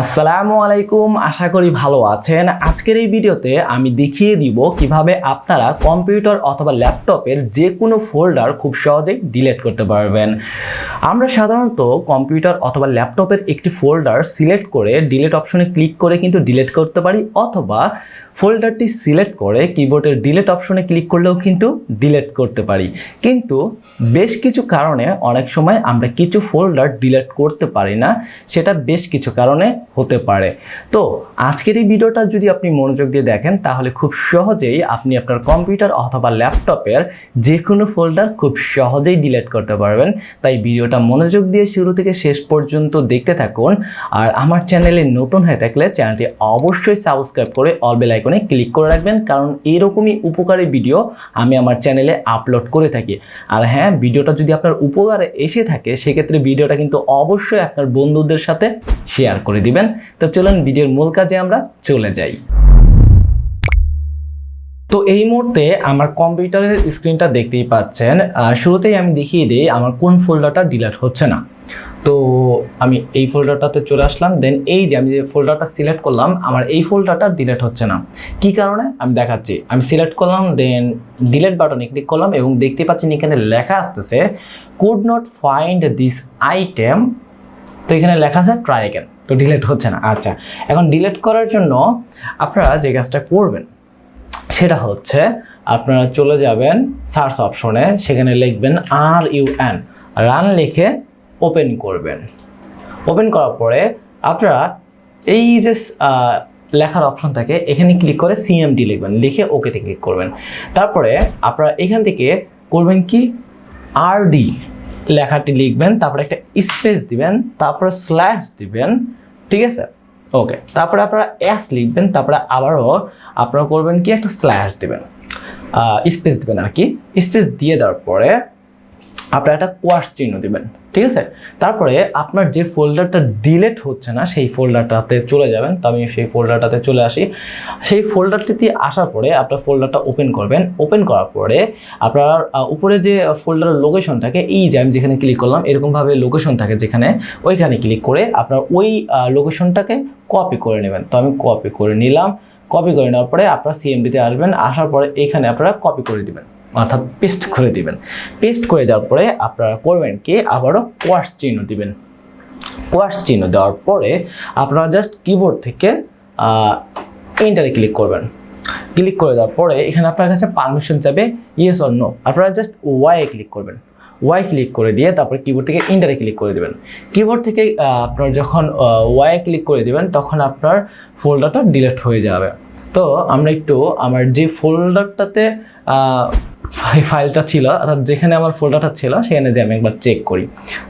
আসসালামু আলাইকুম, আশা করি ভালো আছেন। আজকের এই ভিডিওতে আমি দেখিয়ে দিব কীভাবে আপনারা কম্পিউটার অথবা ল্যাপটপের যে কোনো ফোল্ডার খুব সহজেই ডিলেট করতে পারবেন। আমরা সাধারণত কম্পিউটার অথবা ল্যাপটপের একটি ফোল্ডার সিলেক্ট করে ডিলেট অপশনে ক্লিক করে কিন্তু ডিলেট করতে পারি, অথবা ফোল্ডারটি সিলেক্ট করে কিবোর্ডের ডিলেট অপশনে ক্লিক করলেও কিন্তু ডিলেট করতে পারি। কিন্তু বেশ কিছু কারণে অনেক সময় আমরা কিছু ফোল্ডার ডিলেট করতে পারি না, সেটা বেশ কিছু কারণে হতে পারে। তো আজকের এই ভিডিওটা যদি আপনি মনোযোগ দিয়ে দেখেন, তাহলে খুব সহজেই আপনি আপনার কম্পিউটার অথবা ল্যাপটপের যে কোনো ফোল্ডার খুব সহজেই ডিলেট করতে পারবেন। তাই ভিডিওটা মনোযোগ দিয়ে শুরু থেকে শেষ পর্যন্ত দেখতে থাকুন। আর আমার চ্যানেলে নতুন হয়ে থাকলে চ্যানেলটি অবশ্যই সাবস্ক্রাইব করে অল বেল আইকনে ক্লিক করে রাখবেন, কারণ এরকমই উপকারী ভিডিও আমি আমার চ্যানেলে আপলোড করে থাকি। আর হ্যাঁ ভিডিওটা যদি আপনার উপকারে এসে থাকে, সেক্ষেত্রে ভিডিওটা কিন্তু অবশ্যই আপনার বন্ধুদের সাথে শেয়ার করে দিবেন। তো চলুন ভিডিওর মূল কাজে আমরা চলে যাই। তো এই মুহূর্তে আমার কম্পিউটারের স্ক্রিনটা দেখতেই পাচ্ছেন। শুরুতেই আমি দেখিয়ে দিই, আমার কোন ফোল্ডারটা ডিলিট হচ্ছে না। তো আমি এই ফোল্ডারটাতে চলে আসলাম দেন এই যে আমি যে ফোল্ডারটা সিলেক্ট করলাম, আমার এই ফোল্ডারটা ডিলেট হচ্ছে না। কি কারণে? আমি দেখাচ্ছি। আমি সিলেক্ট করলাম দেন ডিলেট বাটনে ক্লিক করলাম এবং দেখতে পাচ্ছেন এখানে লেখা আসতেছে could not find this item তো এখানে লেখা আছে ট্রাই অ্যাগেন তো ডিলেট হচ্ছে না। আচ্ছা এখন ডিলেট করার জন্য আপনারা যে কাজটা করবেন, সেটা হচ্ছে আপনারা চলে যাবেন সার্চ অপশনে সেখানে লিখবেন আর ইউ এন রান লিখে ওপেন করবেন। ওপেন করার পরে আপনারা এই যে লেখার অপশন থাকে, এখানে ক্লিক করে সিএমডি লিখবেন, লিখে ওকেতে ক্লিক করবেন। তারপরে আপনারা এখান থেকে করবেন কি? আরডি লেখাটি লিখবেন, তারপরে একটা স্পেস দিবেন, তারপরে স্ল্যাশ দিবেন, ঠিক আছে? ওকে তারপরে আপনারা এস লিখবেন, তারপরে আবারও আপনারা করবেন কি? একটা স্ল্যাশ দিবেন। স্পেস দিবেন আর কি। স্পেস দিয়ে দেওয়ার পরে আপনারা একটা কোয়াশ চিহ্ন দিবেন, ঠিক আছে? তারপরে আপনার যে ফোল্ডারটা ডিলেট হচ্ছে না, সেই ফোল্ডারটাতে চলে যাবেন। তো আমি সেই ফোল্ডারটাতে চলে আসি। সেই ফোল্ডারটিতে আসার পরে আপনার ফোল্ডারটা ওপেন করবেন। ওপেন করার পরে আপনার উপরে যে ফোল্ডারের লোকেশন থাকে, এই যে আমি যেখানে ক্লিক করলাম, এরকমভাবে লোকেশন থাকে যেখানে, ওইখানে ক্লিক করে আপনার ওই লোকেশনটাকে কপি করে নেবেন। তো আমি কপি করে নিলাম। কপি করে নেওয়ার পরে আপনার সিএমডিতে আসবেন। আসার পরে এখানে আপনারা কপি করে দিবেন। অর্থাৎ পেস্ট করে দিবেন। পেস্ট করে দেওয়ার পরে আপনারা করবেন কি? আবারও কোয়াশ চিহ্ন দিবেন। কোয়াশ চিহ্ন দেওয়ার পরে আপনারা জাস্ট কিবোর্ড থেকে ইন্টারে ক্লিক করবেন। ক্লিক করে দেওয়ার পরে এখানে আপনার কাছে পারমিশন চাবে ইয়েস অর নো আপনারা জাস্ট ওয়াই ক্লিক করবেন। ওয়াই ক্লিক করে দিয়ে তারপর কিবোর্ড থেকে ইন্টারে ক্লিক করে দেবেন। কিবোর্ড থেকে আপনার যখন ওয়াই ক্লিক করে দেবেন, তখন আপনার ফোল্ডারটা ডিলিট হয়ে যাবে। তো আমরা একটু আমার যে ফোল্ডারটাতে ফাইলটা ছিল, অর্থাৎ যেখানে আমার ফোল্ডারটা ছিল, সেখানে যে আমি একবার চেক করি।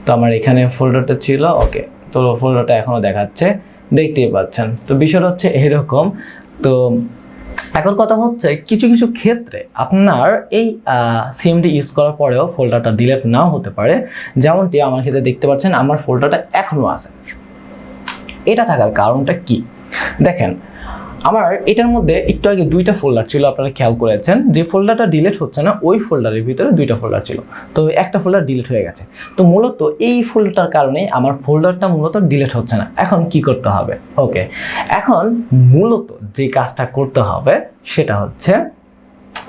তো আমার এখানে ফোল্ডারটা ছিল ওকে তো ফোল্ডারটা এখনও দেখাচ্ছে, দেখতেই পাচ্ছেন। তো বিষয়টা হচ্ছে এরকম, তো এখন কথা হচ্ছে কিছু কিছু ক্ষেত্রে আপনার এই সিএমডি ইউজ করার পরেও ফোল্ডারটা ডিলেট নাও হতে পারে। যেমনটি আমার ক্ষেত্রে দেখতে পাচ্ছেন, আমার ফোল্ডারটা এখনও আছে। এটা থাকার কারণটা কি? দেখেন আমার এটার মধ্যে একটু আগে দুইটা ফোল্ডার ছিল, আপনারা খেয়াল করেছেন। যে ফোল্ডারটা ডিলেট হচ্ছে না, ওই ফোল্ডারের ভিতরে দুইটা ফোল্ডার ছিল। তো একটা ফোল্ডার ডিলেট হয়ে গেছে। তো মূলত এই ফোল্ডারটার কারণে আমার ফোল্ডারটা মূলত ডিলেট হচ্ছে না। এখন কি করতে হবে? ওকে এখন মূলত যে কাজটা করতে হবে, সেটা হচ্ছে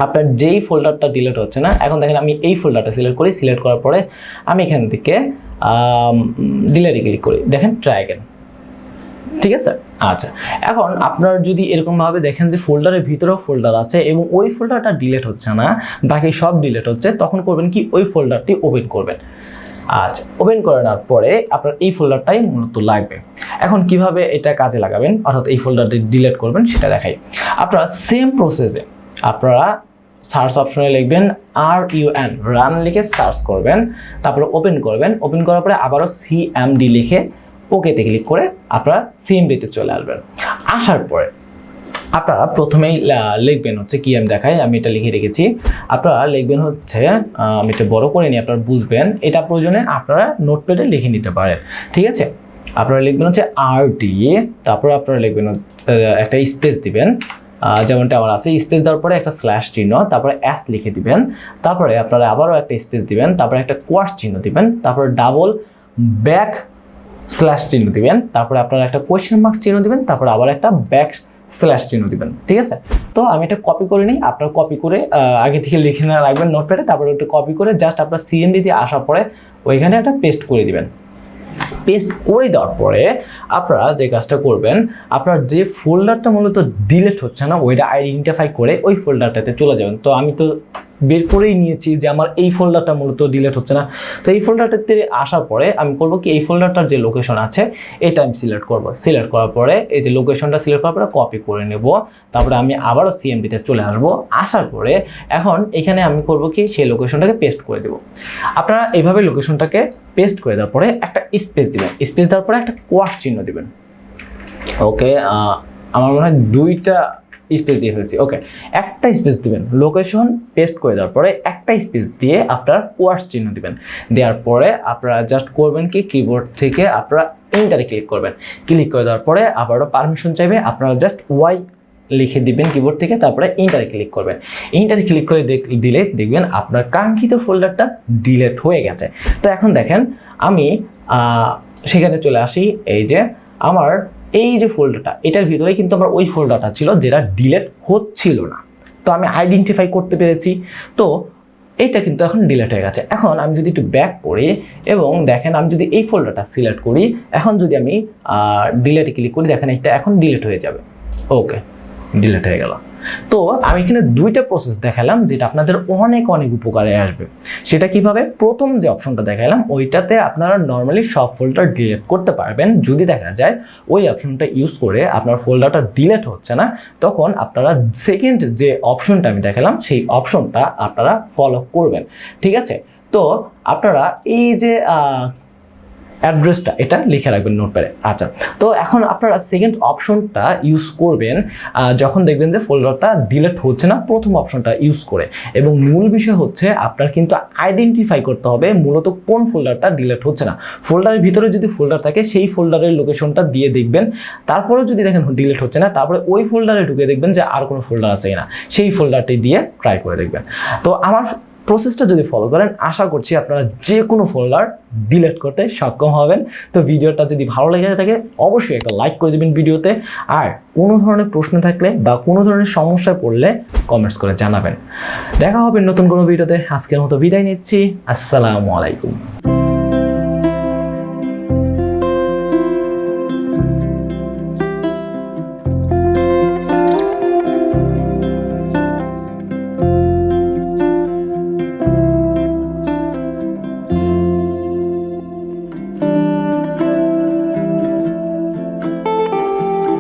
আপনার যেই ফোল্ডারটা ডিলেট হচ্ছে না, এখন দেখেন আমি এই ফোল্ডারটা সিলেক্ট করি। সিলেক্ট করার পরে আমি এখান থেকে ডিলেটে ক্লিক করি। দেখেন ট্রাই ঠিক আছে? আচ্ছা এখন আপনার যদি এরকমভাবে দেখেন যে ফোল্ডারের ভিতরেও ফোল্ডার আছে এবং ওই ফোল্ডারটা ডিলেট হচ্ছে না, বাকি সব ডিলেট হচ্ছে, তখন করবেন কি? ওই ফোল্ডারটি ওপেন করবেন। আচ্ছা ওপেন করে নেওয়ার পরে আপনার এই ফোল্ডারটাই মূলত লাগবে। এখন কীভাবে এটা কাজে লাগাবেন? অর্থাৎ এই ফোল্ডারটি ডিলেট করবেন, সেটা দেখাই। আপনারা সেম প্রসেসে আপনারা সার্চ অপশনে লিখবেন আর ইউ এন রান লিখে সার্চ করবেন, তারপরে ওপেন করবেন। ওপেন করার পরে আবারও সি এম ডি লিখে ওকেতে ক্লিক করে আপনারা সিএমডিতে চলে আসবেন। আসার পরে আপনারা প্রথমেই লিখবেন হচ্ছে কি আমি দেখাই, আমি এটা লিখে রেখেছি। আপনারা লিখবেন হচ্ছে আমি এটা বড় করে নিই আপনারা বুঝবেন, এটা প্রয়োজনে আপনারা নোটপ্যাডে লিখে নিতে পারেন। ঠিক আছে? আপনারা লিখবেন হচ্ছে আর ডি তারপর আপনারা লিখবেন একটা স্পেস দিবেন। যেমনটা আমার আছে স্পেস দেওয়ার পরে একটা স্ল্যাশ চিহ্ন, তারপরে অ্যাস লিখে দিবেন। তারপরে আপনারা আবারও একটা স্পেস দিবেন, তারপরে একটা কোয়াশ চিহ্ন দিবেন, তারপরে ডাবল ব্যাক স্ল্যাশ চিহ্ন দিবেন, তারপরে আপনারা একটা কোয়েশ্চেন মার্ক চিহ্ন দিবেন, তারপরে আবার একটা ব্যাক স্ল্যাশ চিহ্ন দিবেন, ঠিক আছে? তো আমি এটা কপি করে নিই, আপনার কপি করে আগে থেকে লিখে না রাখবেন নোটপ্যাডে তারপরে একটু কপি করে জাস্ট আপনার সিএমডি দিয়ে আসার পরে ওইখানে একটা পেস্ট করে দিবেন। পেস্ট করে দেওয়ার পরে আপনারা যে কাজটা করবেন, আপনার যে ফোল্ডারটা মূলত ডিলেট হচ্ছে না, ওইটা আইডেন্টিফাই করে ওই ফোল্ডারটাতে চলে যাবেন। তো আমি তো বের করেই নিয়েছি যে আমার এই ফোল্ডারটা মূলত ডিলেট হচ্ছে না। তো এই ফোল্ডারটাতে আসার পরে আমি করব কি, এই ফোল্ডারটার যে লোকেশন আছে, এটা আমি সিলেক্ট করব। সিলেক্ট করার পরে এই যে লোকেশনটা সিলেক্ট করার পরে কপি করে নেব। তারপরে আমি আবারও সিএমডিতে চলে আসব। আসার পরে এখন এখানে আমি করব কি, সেই লোকেশনটাকে পেস্ট করে দেবো। আপনারা এইভাবে লোকেশনটাকে পেস্ট করে দেওয়ার পরে একটা স্পেস দিবেন। স্পেস দেওয়ার পরে একটা কোয়াশ চিহ্ন দিবেন। ওকে আমার মনে হয় দুইটা স্পেস দিয়ে ফেলছি ওকে একটা স্পেস দিবেন লোকেশন পেস্ট করে দেওয়ার পরে একটা স্পেস দিয়ে আপনার কোয়াশ চিহ্ন দিবেন। দেওয়ার পরে আপনারা জাস্ট করবেন কি? কিবোর্ড থেকে আপনারা ইন্টারে ক্লিক করবেন। ক্লিক করে দেওয়ার পরে আবারও পারমিশন চাইবে, আপনারা জাস্ট ওয়াই লিখে দিবেন কিবোর্ড থেকে, তারপরে ইন্টারে ক্লিক করবেন। ইন্টারে ক্লিক করে দিলে দেখবেন আপনার কাঙ্ক্ষিত ফোল্ডারটা ডিলেট হয়ে গেছে। তো এখন দেখেন, আমি সেখানে চলে আসি, এই যে আমার এই যে ফোল্ডারটা এটার ভিতরে কিন্তু আমার ওই ফোল্ডারটা ছিল যেটা ডিলেট হচ্ছিল না। তো আমি আইডেন্টিফাই করতে পেরেছি। তো এইটা কিন্তু এখন ডিলেট হয়ে গেছে। এখন আমি যদি একটু ব্যাক করি এবং দেখেন আমি যদি এই ফোল্ডারটা সিলেক্ট করি, এখন যদি আমি ডিলেটে ক্লিক করি, দেখেন এটা এখন ডিলেট হয়ে যাবে। ওকে ডিলেট হয়ে গেল। তো আমি এখানে দুইটা প্রসেস দেখালাম যেটা আপনাদের অনেক অনেক উপকারে আসবে। সেটা কীভাবে? প্রথম যে অপশনটা দেখালাম, ওইটাতে আপনারা নর্মালি সব ফোল্ডার ডিলেট করতে পারবেন। যদি দেখা যায় ওই অপশনটা ইউজ করে আপনার ফোল্ডারটা ডিলেট হচ্ছে না, তখন আপনারা সেকেন্ড যে অপশনটা আমি দেখালাম, সেই অপশনটা আপনারা ফলো করবেন। ঠিক আছে? তো আপনারা এই যে অ্যাড্রেসটা এটা লিখে রাখবেন নোটপ্যাডে। আচ্ছা তো এখন আপনারা সেকেন্ড অপশনটা ইউজ করবেন যখন দেখবেন যে ফোল্ডারটা ডিলেট হচ্ছে না, প্রথম অপশনটা ইউজ করে। এবং মূল বিষয় হচ্ছে আপনার কিন্তু আইডেন্টিফাই করতে হবে মূলত কোন ফোল্ডারটা ডিলেট হচ্ছে না। ফোল্ডারের ভিতরে যদি ফোল্ডার থাকে, সেই ফোল্ডারের লোকেশনটা দিয়ে দেখবেন। তারপরেও যদি দেখেন ডিলেট হচ্ছে না, তারপরে ওই ফোল্ডারে ঢুকে দেখবেন যে আর কোনো ফোল্ডার আছে কিনা। সেই ফোল্ডারটি দিয়ে ট্রাই করে দেখবেন। তো আমার প্রসেসটা যদি ফলো করেন, আশা করছি আপনারা যে কোনো ফোল্ডার ডিলেট করতে সক্ষম হবেন। তো ভিডিওটা যদি ভালো লেগে থাকে, অবশ্যই একটা লাইক করে দেবেন ভিডিওতে। আর কোনো ধরনের প্রশ্ন থাকলে বা কোনো ধরনের সমস্যায় পড়লে কমেন্টস করে জানাবেন। দেখা হবে নতুন কোনো ভিডিওতে। আজকের মতো বিদায় নিচ্ছি। আসসালামু আলাইকুম।